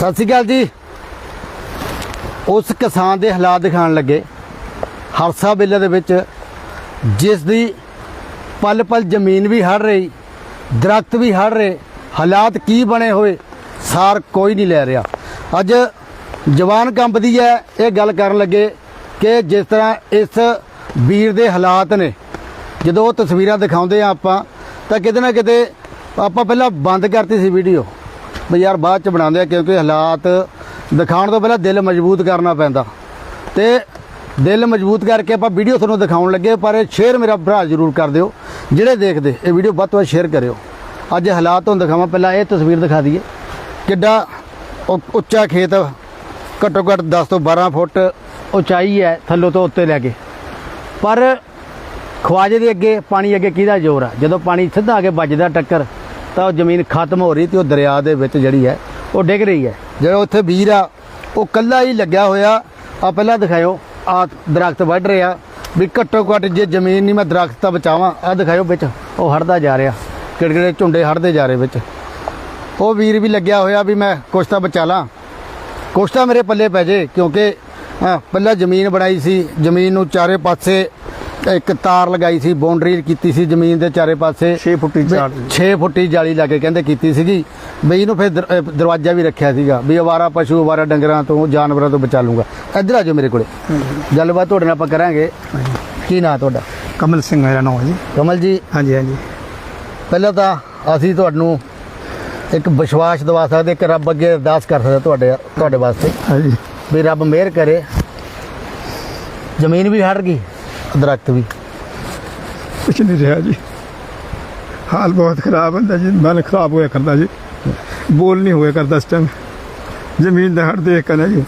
ਸਤਿ ਸ਼੍ਰੀ ਅਕਾਲ ਜੀ। ਉਸ ਕਿਸਾਨ ਦੇ ਹਾਲਾਤ ਦਿਖਾਉਣ ਲੱਗੇ। ਹਰਸਾ ਬੇਲੇ ਦੇ ਵਿੱਚ ਜਿਸ ਦੀ ਪਲ ਪਲ ਜ਼ਮੀਨ ਵੀ ਹੜ ਰਹੀ, ਦਰਖਤ ਵੀ ਹੜ ਰਹੇ, ਹਾਲਾਤ ਕੀ ਬਣੇ ਹੋਏ, ਸਾਰ ਕੋਈ ਨਹੀਂ ਲੈ ਰਿਹਾ। ਅੱਜ ਜਵਾਨ ਕੰਬਦੀ ਹੈ, ਇਹ ਗੱਲ ਕਰਨ ਲੱਗੇ ਕਿ ਜਿਸ ਤਰ੍ਹਾਂ ਇਸ ਵੀਰ ਦੇ ਹਾਲਾਤ ਨੇ, ਜਦੋਂ ਉਹ ਤਸਵੀਰਾਂ ਦਿਖਾਉਂਦੇ ਆ ਆਪਾਂ, ਤਾਂ ਕਿਤੇ ਨਾ ਕਿਤੇ ਆਪਾਂ ਪਹਿਲਾਂ ਬੰਦ ਕਰਤੀ ਸੀ ਵੀਡੀਓ। ਵੀ ਯਾਰ ਬਾਅਦ ਚ ਬਣਾਉਂਦੇ ਆ ਕਿਉਂਕਿ ਹਾਲਾਤ ਦਿਖਾਉਣ ਤੋਂ ਪਹਿਲਾਂ ਦਿਲ ਮਜ਼ਬੂਤ ਕਰਨਾ ਪੈਂਦਾ। ਤੇ ਦਿਲ ਮਜ਼ਬੂਤ ਕਰਕੇ ਆਪਾਂ ਵੀਡੀਓ ਤੁਹਾਨੂੰ ਦਿਖਾਉਣ ਲੱਗੇ, ਪਰ ਸ਼ੇਅਰ ਮੇਰਾ ਭਰਾ ਜ਼ਰੂਰ ਕਰ ਦਿਓ, ਜਿਹੜੇ ਦੇਖਦੇ, ਇਹ ਵੀਡੀਓ ਵੱਧ ਤੋਂ ਵੱਧ ਸ਼ੇਅਰ ਕਰਿਓ। ਅੱਜ ਹਾਲਾਤ ਤੁਹਾਨੂੰ ਦਿਖਾਵਾਂ, ਪਹਿਲਾਂ ਇਹ ਤਸਵੀਰ ਦਿਖਾ ਦਈਏ। ਕਿੱਡਾ ਉ- ਉੱਚਾ ਖੇਤ, ਘੱਟੋ ਘੱਟ 10 ਤੋਂ 12 ਫੁੱਟ ਉਚਾਈ ਹੈ, ਥੱਲੋਂ ਤੋਂ ਉੱਤੇ ਲੈ ਕੇ। ਪਰ ਖਵਾਜੇ ਦੇ ਅੱਗੇ, ਪਾਣੀ ਅੱਗੇ ਕਿਹਦਾ ਜ਼ੋਰ ਆ? ਜਦੋਂ ਪਾਣੀ ਸਿੱਧਾ ਆ ਕੇ ਵੱਜਦਾ ਟੱਕਰ ਤਾਂ ਉਹ ਜ਼ਮੀਨ ਖਤਮ ਹੋ ਰਹੀ ਤੇ ਉਹ ਦਰਿਆ ਦੇ ਵਿੱਚ ਜਿਹੜੀ ਹੈ, ਉਹ ਡਿੱਗ ਰਹੀ ਹੈ। ਜਿਹੜਾ ਉੱਥੇ ਵੀਰ ਆ, ਉਹ ਕੱਲਾ ਹੀ ਲੱਗਿਆ ਹੋਇਆ। ਆ ਪਹਿਲਾਂ ਦਿਖਾਇਓ ਆ ਦਰਖਤ ਵੱਢ ਰਿਹਾ। ਵੀ ਘੱਟੋ ਘੱਟ ਜੇ ਜ਼ਮੀਨ ਨਹੀਂ ਮੈਂ ਦਰਖਤ ਤਾਂ ਬਚਾਵਾਂ ਆ ਦਿਖਾਇਓ ਵਿੱਚ, ਉਹ ਹੜਦਾ ਜਾ ਰਿਹਾ। ਕਿਹੜੇ ਝੁੰਡੇ ਹੜਦੇ ਜਾ ਰਹੇ ਵਿੱਚ। ਉਹ ਵੀਰ ਵੀ ਲੱਗਿਆ ਹੋਇਆ ਵੀ ਮੈਂ ਕੁਛ ਤਾਂ ਬਚਾ ਲਾਂ। ਕੁਛ ਤਾਂ ਮੇਰੇ ਪੱਲੇ ਪੈ ਜੇ, ਕਿਉਂਕਿ ਪਹਿਲਾਂ ਜ਼ਮੀਨ ਬਣਾਈ ਸੀ, ਜ਼ਮੀਨ ਨੂੰ ਚਾਰੇ ਪਾਸੇ ਇੱਕ ਤਾਰ ਲਗਾਈ ਸੀ ਬਾਉਂਡਰੀ ਕੀਤੀ ਸੀ ਜ਼ਮੀਨ ਦੇ ਚਾਰੇ ਪਾਸੇ। 6 ਫੁੱਟੀ 6 ਫੁੱਟੀ ਜਾਲੀ ਲਾ ਕੇ ਕਹਿੰਦੇ ਕੀਤੀ ਸੀਗੀ। ਵੀ ਇਹਨੂੰ ਫਿਰ ਦਰਵਾਜ਼ਾ ਵੀ ਰੱਖਿਆ ਸੀਗਾ ਵੀ ਅਵਾਰਾ ਪਸ਼ੂ ਅਵਾਰਾ ਡੰਗਰਾਂ ਤੋਂ ਜਾਨਵਰਾਂ ਤੋਂ ਬਚਾ ਲੂੰਗਾ ਇੱਧਰ ਆ ਜਾਓ ਮੇਰੇ ਕੋਲੇ। ਗੱਲਬਾਤ ਤੁਹਾਡੇ ਨਾਲ ਆਪਾਂ ਕਰਾਂਗੇ। ਕੀ ਨਾਂ ਤੁਹਾਡਾ? ਕਮਲ ਸਿੰਘ ਮੇਰਾ ਨਾਮ ਹੈ ਜੀ। ਕਮਲ ਜੀ। ਹਾਂਜੀ ਹਾਂਜੀ। ਪਹਿਲਾਂ ਤਾਂ ਅਸੀਂ ਤੁਹਾਨੂੰ ਇੱਕ ਵਿਸ਼ਵਾਸ ਦਿਵਾ ਸਕਦੇ ਕਿ ਰੱਬ ਅੱਗੇ ਅਰਦਾਸ ਕਰ ਸਕਦਾ ਤੁਹਾਡੇ ਤੁਹਾਡੇ ਵਾਸਤੇ। ਹਾਂਜੀ। ਵੀ ਰੱਬ ਮਿਹਰ ਕਰੇ। ਜ਼ਮੀਨ ਵੀ ਹਟ ਗਈ। ਦਰਖਤ ਵੀ। ਕੁਛ ਨਹੀਂ ਰਿਹਾ ਜੀ। ਹਾਲ ਬਹੁਤ ਖਰਾਬ ਹੁੰਦਾ ਜੀ। ਮਨ ਖਰਾਬ ਹੋਇਆ ਕਰਦਾ ਜੀ। ਬੋਲ ਨਹੀਂ ਹੋਇਆ ਕਰਦਾ ਇਸ ਟਾਈਮ ਜ਼ਮੀਨ ਦਾ ਹੜ ਦੇਖ ਕੇ ਨਾ ਜੀ।